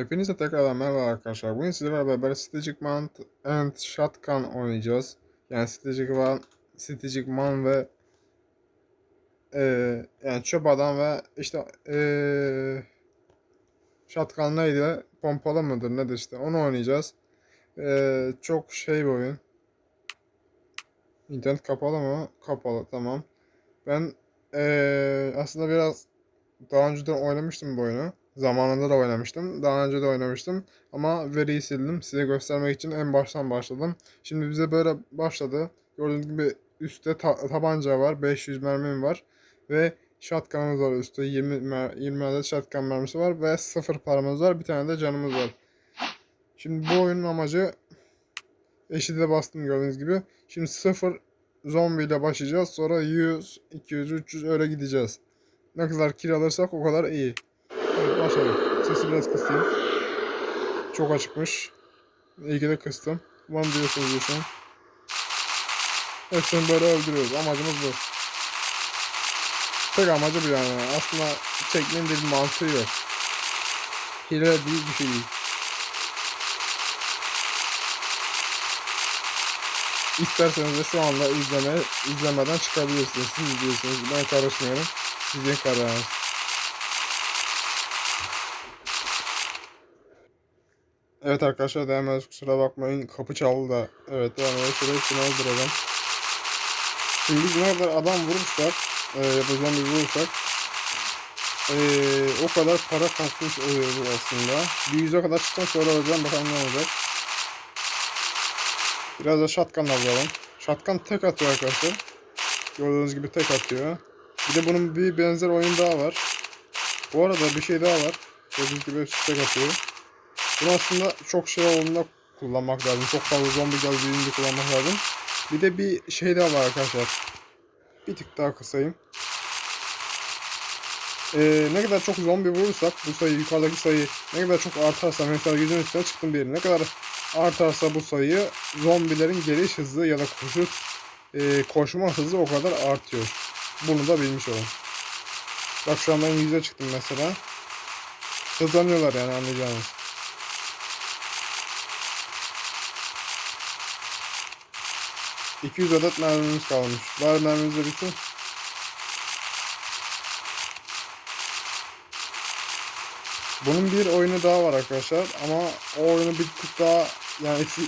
Hepinize tekrardan merhaba arkadaşlar. Bugün sizlerle beraber Strategic Mount and Shotgun oynayacağız. Yani Strategic Man, Strategic Man ve eee yani çöp adam ve işte eee Shotgun neydi? Pompalı mıdır nedir işte onu oynayacağız. Eee, çok şey bir oyun. İnternet kapalı mı? Kapalı tamam. Ben eee, aslında biraz daha önceden oynamıştım bu oyunu. Zamanında da oynamıştım. Daha önce de oynamıştım. Ama veriyi sildim. Size göstermek için en baştan başladım. Şimdi bize böyle başladı. Gördüğünüz gibi üstte ta- tabanca var. 500 mermim var. Ve shotgun'ımız var üstte. 20, mer- 20 adet shotgun mermisi var. Ve 0 paramız var. Bir tane de canımız var. Şimdi bu oyunun amacı eşide bastım gördüğünüz gibi. Şimdi 0 zombiyle başlayacağız. Sonra 100, 200, 300 öyle gideceğiz. Ne kadar kill alırsak o kadar iyi. Evet başladık. Sesi biraz kısayım. Çok açıkmış. İyi ki de kıstım. One diyorsunuz diyor şu an. Hepsini böyle öldürüyoruz. Amacımız bu. Tek amacı bu yani. Aslında çekmenin bir mantığı yok. Hile değil bir şey değil. İsterseniz de şu anda izleme, izlemeden çıkabilirsiniz. Siz izliyorsunuz. Ben karışmıyorum. Sizin kararınız. Evet arkadaşlar ediyoruz. Kusura bakmayın. Kapı çaldı da. Evet ediyoruz. Şurayı hepsini öldürelim. Şimdi biz ne kadar adam vurursak e, ya da zombi vurursak e, o kadar para kasmış oluyoruz aslında. Bir yüze kadar çıktıktan sonra öleceğim. Bakalım ne olacak. Biraz da shotgun'la vuralım. Shotgun tek atıyor arkadaşlar. Gördüğünüz gibi tek atıyor. Bir de bunun bir benzer oyun daha var. Bu arada bir şey daha var. Gördüğünüz gibi hepsi tek atıyor. Bunu aslında çok şey olduğunda kullanmak lazım. Çok fazla zombi geldiğinde kullanmak lazım. Bir de bir şey daha var arkadaşlar. Bir tık daha kısayım. Ee, ne kadar çok zombi vurursak bu sayı yukarıdaki sayı ne kadar çok artarsa mesela yüzün üstüne çıktım bir ne kadar artarsa bu sayı zombilerin geliş hızı ya da koşu e, koşma hızı o kadar artıyor. Bunu da bilmiş olun. Bak şu an ben yüze çıktım mesela. Hızlanıyorlar yani anlayacağınız. ...200 adet mermimiz kalmış. Bari mermimiz de bitsin. Bunun bir oyunu daha var arkadaşlar ama o oyunu bir tık daha yani eski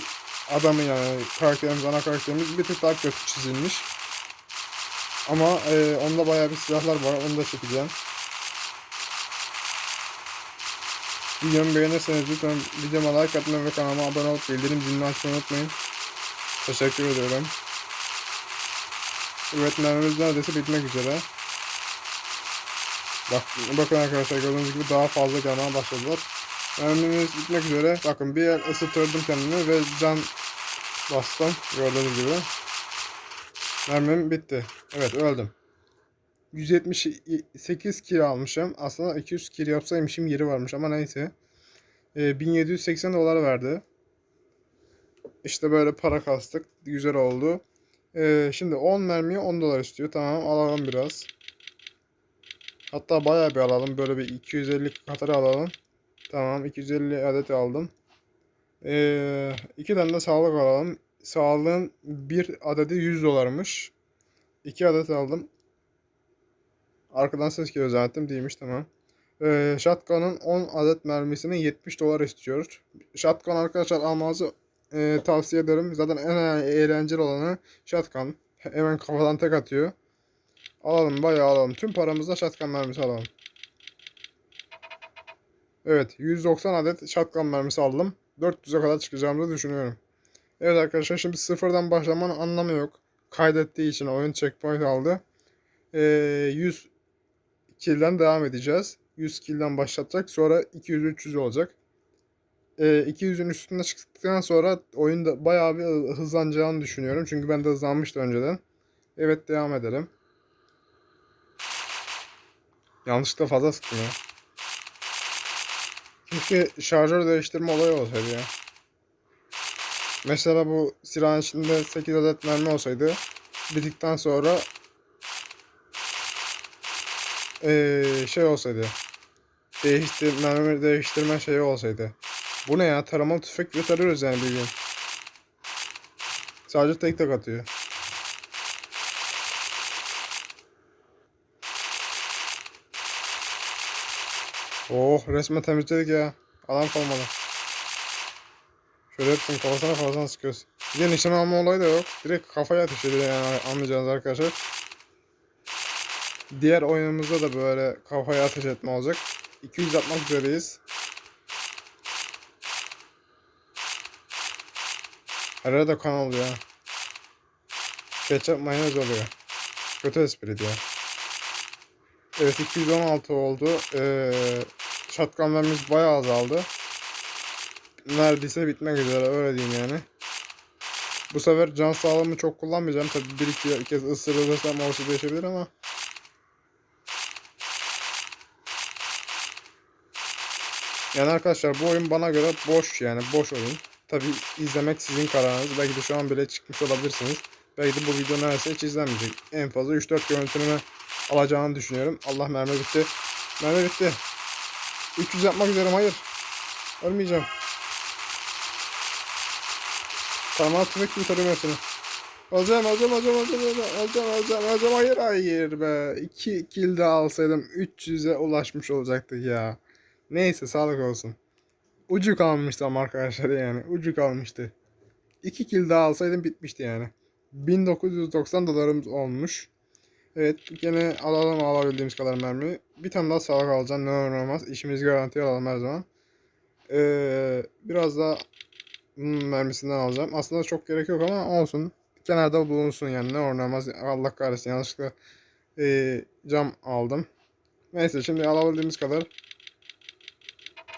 adamı yani karakterimiz ana karakterimiz bir tık daha kötü çizilmiş. Ama e, onda bayağı bir silahlar var onu da çekeceğim. Videomu beğenirseniz lütfen videoma like atmayı ve kanalıma abone olup bildirim zilini açmayı unutmayın. Teşekkür ediyorum. Evet mermimiz neredeyse bitmek üzere. Bak, bakın arkadaşlar gördüğünüz gibi daha fazla gelmeye başladılar. Mermimiz bitmek üzere. Bakın bir yer ısıtırdım kendimi ve can bastım. Gördüğünüz gibi. Mermim bitti. Evet öldüm. 178 kilo almışım. Aslında 200 kilo yapsaymışım yeri varmış ama neyse. Ee, 1780 dolar verdi. İşte böyle para kastık. Güzel oldu. Ee, şimdi 10 mermiye 10 dolar istiyor. Tamam alalım biraz. Hatta bayağı bir alalım. Böyle bir 250 katarı alalım. Tamam 250 adet aldım. Ee, iki tane de sağlık alalım. Sağlığın bir adedi 100 dolarmış. 2 adet aldım. Arkadan ses geliyor zannettim. Değilmiş tamam. Ee, Shotgun'un 10 adet mermisini 70 dolar istiyor. Shotgun arkadaşlar almanızı e, tavsiye ederim. Zaten en eğlenceli olanı Shotgun. Hemen kafadan tek atıyor. Alalım bayağı alalım. Tüm paramızla shotgun mermisi alalım. Evet 190 adet shotgun mermisi aldım. 400'e kadar çıkacağımızı düşünüyorum. Evet arkadaşlar şimdi sıfırdan başlamanın anlamı yok. Kaydettiği için oyun checkpoint aldı. Ee, 100 kill'den devam edeceğiz. 100 kill'den başlatacak. Sonra 200-300 olacak. Ee, 200'ün üstünde çıktıktan sonra oyunda bayağı bir hızlanacağını düşünüyorum. Çünkü ben de hızlanmıştı önceden. Evet devam edelim. Yanlışlıkla fazla sıktım ya. Keşke şarjör değiştirme olayı olsaydı ya. Mesela bu silahın içinde 8 adet mermi olsaydı bittikten sonra ee, şey olsaydı değiştirme, değiştirme şeyi olsaydı. Bu ne ya? Taramalı tüfek bile tarıyoruz yani bildiğin. Sadece tek tek atıyor. Oh resmen temizledik ya. Adam kalmadı. Şöyle hepsini kafasına kafasına sıkıyoruz. Bir de nişan alma olayı da yok. Direkt kafaya ateş ediyor yani anlayacağınız arkadaşlar. Diğer oyunumuzda da böyle kafaya ateş etme olacak. 200 atmak üzereyiz. Arada kan oluyor. Ketçap mayonez oluyor. Kötü espri ya. Evet 216 oldu. Ee, shotgunlarımız bayağı azaldı. Neredeyse bitmek üzere öyle diyeyim yani. Bu sefer can sağlığımı çok kullanmayacağım. Tabi bir iki kez ısırılırsam orası değişebilir ama. Yani arkadaşlar bu oyun bana göre boş yani boş oyun. Tabi izlemek sizin kararınız. Belki de şu an bile çıkmış olabilirsiniz. Belki de bu video neredeyse hiç izlenmeyecek. En fazla 3-4 görüntüleme alacağını düşünüyorum. Allah mermi bitti. Mermi bitti. 300 yapmak üzereyim hayır. Ölmeyeceğim. Tamam tüfek gibi tarıyorum hepsini. Alacağım alacağım alacağım alacağım alacağım alacağım alacağım hayır hayır be. 2 kill daha alsaydım 300'e ulaşmış olacaktık ya. Neyse sağlık olsun. Ucu kalmıştı ama arkadaşlar yani ucu kalmıştı. 2 kill daha alsaydım bitmişti yani. 1990 dolarımız olmuş. Evet gene alalım alabildiğimiz kadar mermi. Bir tane daha sağlık alacağım ne olur olmaz. İşimizi garantiye alalım her zaman. Ee, biraz daha mermisinden alacağım. Aslında çok gerek yok ama olsun. Kenarda bulunsun yani ne olur olmaz. Allah kahretsin yanlışlıkla ee, cam aldım. Neyse şimdi alabildiğimiz kadar.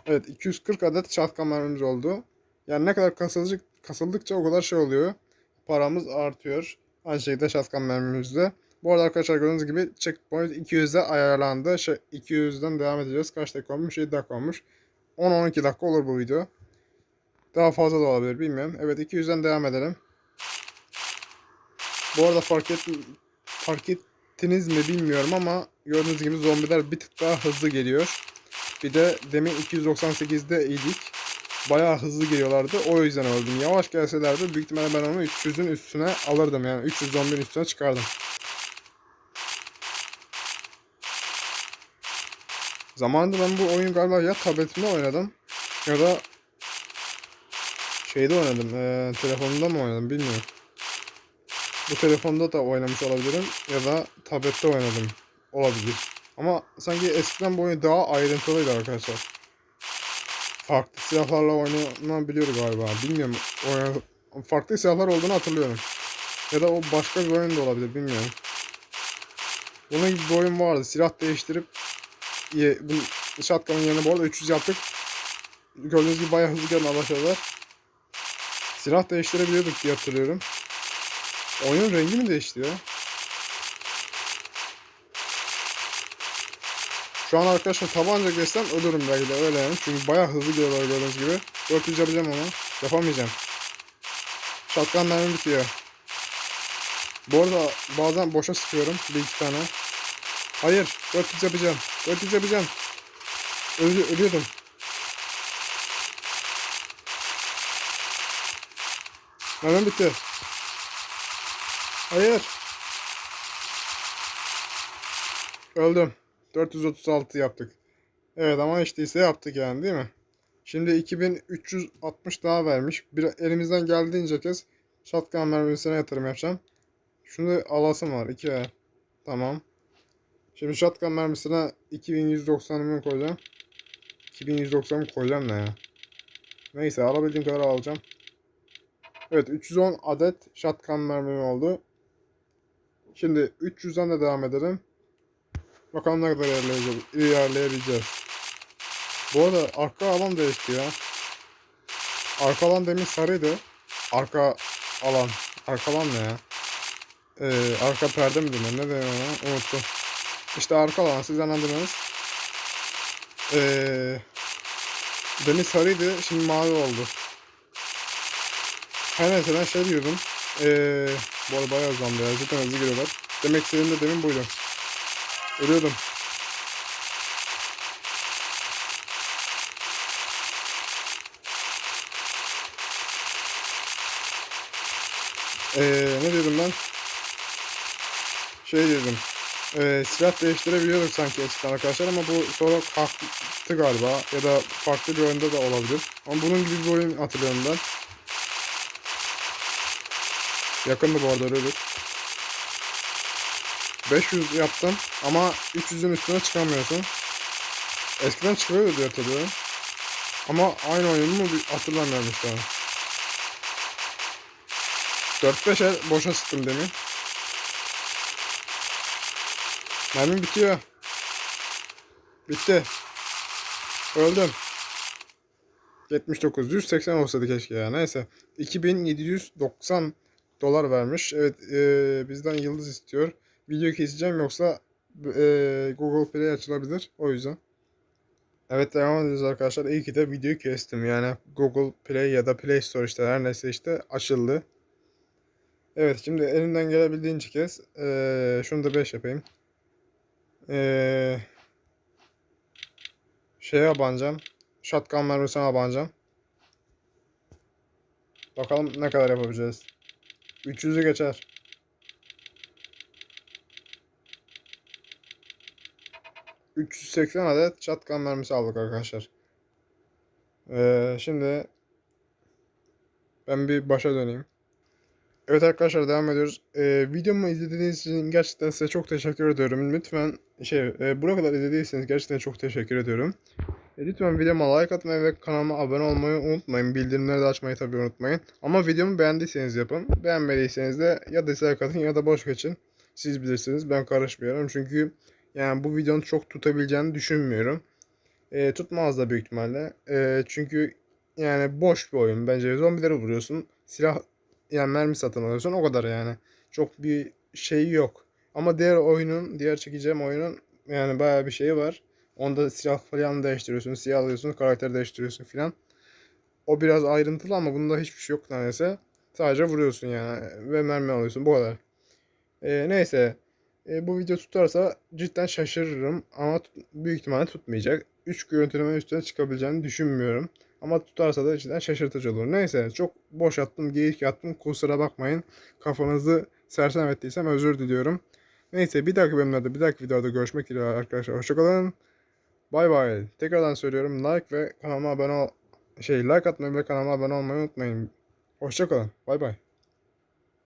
Evet 240 adet şatkan mermimiz oldu. Yani ne kadar kasıldık, kasıldıkça o kadar şey oluyor. Paramız artıyor. Aynı şekilde şatkan mermimizde. Bu arada arkadaşlar gördüğünüz gibi checkpoint 200'e ayarlandı. Şey, 200'den devam edeceğiz. Kaç dakika olmuş? 7 dakika olmuş. 10-12 dakika olur bu video. Daha fazla da olabilir bilmiyorum. Evet 200'den devam edelim. Bu arada fark, et, fark ettiniz mi bilmiyorum ama gördüğünüz gibi zombiler bir tık daha hızlı geliyor. Bir de demin 298'de idik. Bayağı hızlı geliyorlardı. O yüzden öldüm. Yavaş gelselerdi büyük ihtimalle ben onu 300'ün üstüne alırdım. Yani 300 zombinin üstüne çıkardım. Zamanında ben bu oyun galiba ya tabletimde oynadım ya da şeyde oynadım. E, telefonumda mı oynadım bilmiyorum. Bu telefonda da oynamış olabilirim ya da tablette oynadım olabilir. Ama sanki eskiden bu oyun daha ayrıntılıydı arkadaşlar. Farklı silahlarla oynanabiliyor galiba. Bilmiyorum. O, farklı silahlar olduğunu hatırlıyorum. Ya da o başka bir oyun da olabilir bilmiyorum. Bunun gibi bir oyun vardı. Silah değiştirip ye, bu shotgun'ın yerine bu arada 300 yaptık. Gördüğünüz gibi bayağı hızlı gelmeye başladılar. Silah değiştirebiliyorduk diye hatırlıyorum. Oyunun rengi mi değişti ya? Şu an arkadaşlar tabanca geçsem ölürüm belki de öyle yani. Çünkü bayağı hızlı geliyorlar gördüğünüz gibi. 400 yapacağım ama yapamayacağım. Shotgun mermi bitiyor. Bu arada bazen boşa sıkıyorum. Bir iki tane. Hayır. 400 yapacağım. 400 yapacağım. Ölü ölüyordum. Mermim bitti. Hayır. Öldüm. 436 yaptık. Evet ama işte ise yaptık yani değil mi? Şimdi 2360 daha vermiş. Bir, elimizden geldiğince kez shotgun mermisine yatırım yapacağım. Şunu alasım var. 2 ver. Tamam. Şimdi shotgun mermisine 2190'ımı koyacağım. 2190'ımı koyacağım ne ya? Neyse alabildiğim kadar alacağım. Evet 310 adet shotgun mermim oldu. Şimdi 300'den de devam edelim. Bakalım ne kadar ilerleyeceğiz. ilerleyebileceğiz. Bu arada arka alan değişti ya. Arka alan demin sarıydı. Arka alan. Arka alan ne ya? Ee, arka perde mi denir? Ne denir ona? Unuttum. İşte arka alan. Siz anladınız. Ee, demin sarıydı. Şimdi mavi oldu. Her neyse ben şey diyordum. Ee, bu arada bayağı hızlandı ya. Cidden hızlı geliyorlar. Demek istediğim de demin buydu. Ölüyordum. Ee, ne dedim ben? Şey dedim. Ee, silah değiştirebiliyorum sanki eskiden arkadaşlar ama bu sonra kalktı galiba. Ya da farklı bir oyunda da olabilir. Ama bunun gibi bir oyun hatırlıyorum ben. Yakında bu arada Rubik. 500 yaptım ama 300'ün üstüne çıkamıyorsun. Eskiden çıkıyordu diye hatırlıyorum. Ama aynı oyun mu hatırlamıyorum işte. 4-5 el boşa sıktım demin. Mermim bitiyor. Bitti. Öldüm. 79. 180 olsaydı keşke ya. Neyse. 2790 dolar vermiş. Evet eee, bizden yıldız istiyor. Video keseceğim yoksa eee, Google Play açılabilir. O yüzden. Evet devam ediyoruz arkadaşlar. İyi ki de videoyu kestim. Yani Google Play ya da Play Store işte her neyse işte açıldı. Evet şimdi elimden gelebildiğince kez eee şunu da 5 yapayım. Eee şeye abanacağım. Shotgun mermisine abanacağım. Bakalım ne kadar yapabileceğiz. 300'ü geçer. ...380 adet shotgun mermisi aldık arkadaşlar. Ee, şimdi... ...ben bir başa döneyim. Evet arkadaşlar devam ediyoruz. Ee, videomu izlediğiniz için gerçekten size çok teşekkür ediyorum. Lütfen şey e, buraya kadar izlediyseniz gerçekten çok teşekkür ediyorum. E, lütfen videoma like atmayı ve kanalıma abone olmayı unutmayın. Bildirimleri de açmayı tabii unutmayın. Ama videomu beğendiyseniz yapın. Beğenmediyseniz de ya dislike atın ya da boş geçin. Siz bilirsiniz. Ben karışmıyorum. Çünkü yani bu videonun çok tutabileceğini düşünmüyorum. E, tutmaz da büyük ihtimalle. E, çünkü yani boş bir oyun. Bence zombileri vuruyorsun. Silah yani mermi satın alıyorsun. O kadar yani. Çok bir şey yok. Ama diğer oyunun, diğer çekeceğim oyunun yani bayağı bir şeyi var. Onda silah falan değiştiriyorsun, silah alıyorsun, karakter değiştiriyorsun filan. O biraz ayrıntılı ama bunda hiçbir şey yok neredeyse. Sadece vuruyorsun yani ve mermi alıyorsun bu kadar. Ee, neyse. Ee, bu video tutarsa cidden şaşırırım ama büyük ihtimalle tutmayacak. 3 görüntüleme üstüne çıkabileceğini düşünmüyorum. Ama tutarsa da cidden şaşırtıcı olur. Neyse çok boş attım, geyik attım. Kusura bakmayın. Kafanızı sersem ettiysem özür diliyorum. Neyse bir dahaki bölümlerde bir dahaki videoda görüşmek üzere arkadaşlar. Hoşçakalın. Bay bay. Tekrardan söylüyorum like ve kanalıma abone ol şey like atmayı ve kanalıma abone olmayı unutmayın. Hoşçakalın. Bay bay.